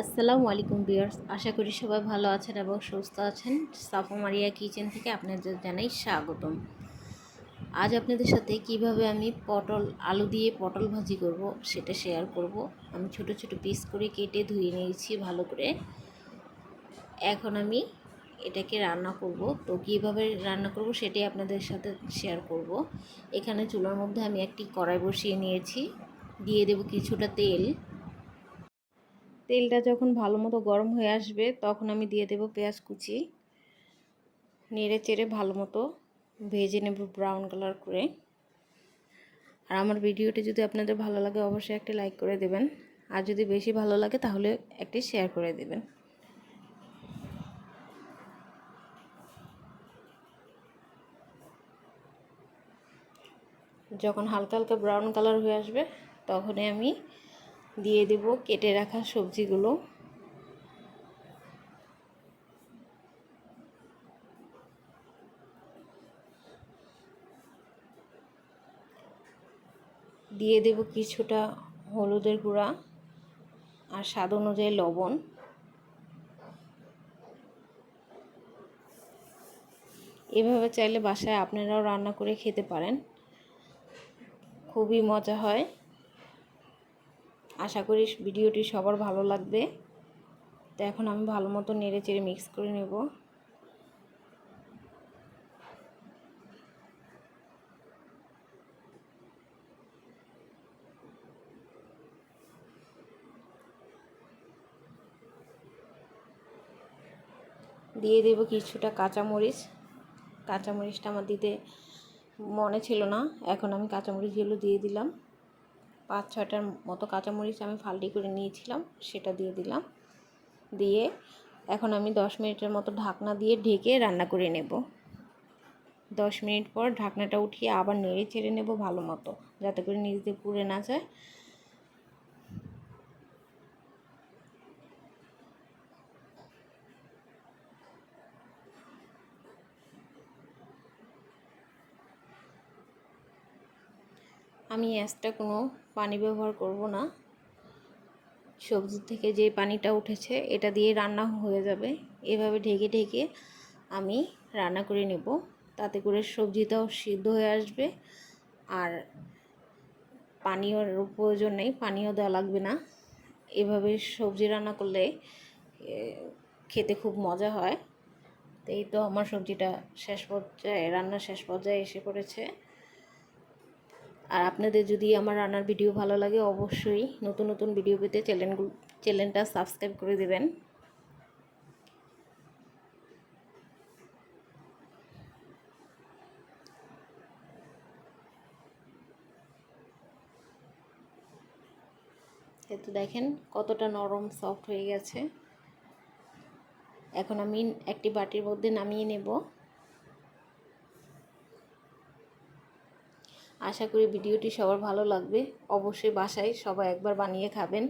আসসালামু আলাইকুম বিয়ার্স আশা করি সবাই ভালো আছেন এবং সুস্থ আছেন। সাফা মারিয়া কিচেন থেকে আপনাদের জানাই স্বাগতম। আজ আপনাদের সাথে কীভাবে আমি পটল, আলু দিয়ে পটল ভাজি করব সেটা শেয়ার করব। আমি ছোট ছোট পিস করে কেটে ধুয়ে নিয়েছি ভালো করে। এখন আমি এটাকে রান্না করব। তো কীভাবে রান্না করব সেটাই আপনাদের সাথে শেয়ার করব। এখানে চুলার মধ্যে আমি একটি কড়াই বসিয়ে নিয়েছি। দিয়ে দেব কিছুটা তেল। তেলটা যখন ভালো মতো গরম হয়ে আসবে, তখন আমি দিয়ে দেব পেঁয়াজ কুচি। নেড়ে চেড়ে ভালো মতো ভেজে নেব ব্রাউন কালার করে। আর আমার ভিডিওটি যদি আপনাদের ভালো লাগে, অবশ্যই একটি লাইক করে দেবেন। আর যদি বেশি ভালো লাগে, তাহলে একটি শেয়ার করে দেবেন। যখন হালকা হালকা ব্রাউন কালার হয়ে আসবে, তখনই আমি দিয়ে দেব কেটে রাখা সবজিগুলো। দিয়ে দেব কিছুটা হলুদের গুঁড়া আর স্বাদ অনুযায়ী লবণ। এভাবে চাইলে বাসায় আপনারাও রান্না করে খেতে পারেন। খুবই মজা হয়। আশা করি ভিডিওটি সবার ভালো লাগবে। তো এখন আমি ভালো মতো নেড়ে চেড়ে মিক্স করে নেব। দিয়ে দেব কিছুটা কাঁচামরিচ। কাঁচামরিচটা আমার দিতে মনে ছিল না। এখন আমি কাঁচামরিচগুলো দিয়ে দিলাম। পাঁচ ছয়টার মতো কাঁচামরিচ আমি ফাল্টি করে নিয়েছিলাম, সেটা দিয়ে দিলাম। দিয়ে এখন আমি দশ মিনিটের মতো ঢাকনা দিয়ে ঢেকে রান্না করে নেব। দশ মিনিট পর ঢাকনাটা উঠিয়ে আবার নেড়ে চেড়ে নেব ভালো মতো, যাতে করে নিচ দিয়ে পুড়ে না যায়। আমি এক্সট্রা কোনো পানি ব্যবহার করব না। সবজি থেকে যে পানিটা উঠেছে, এটা দিয়ে রান্না হয়ে যাবে। এভাবে ঢেকে ঢেকে আমি রান্না করে নেব। তাতে করে সবজিটাও সিদ্ধ হয়ে আসবে। আর পানীয়র প্রয়োজন নেই, পানীয় দেওয়া লাগবে না। এভাবে সবজি রান্না করলে খেতে খুব মজা হয়। তো এই তো আমার সবজিটা শেষ পর্যায়ে, রান্না শেষ পর্যায়ে এসে পড়েছে। আর আপনাদের যদি আমার রান্নার ভিডিও ভালো লাগে, অবশ্যই নতুন নতুন ভিডিও পেতে চ্যানেলগুলো চ্যানেলটা সাবস্ক্রাইব করে দেবেন। তো দেখেন কতটা নরম সফট হয়ে গেছে। এখন আমি একটি বাটির মধ্যে নামিয়ে নেব। আশা করি ভিডিওটি সবার ভালো লাগবে। অবশ্যই বাসায় সবাই একবার বানিয়ে খাবেন।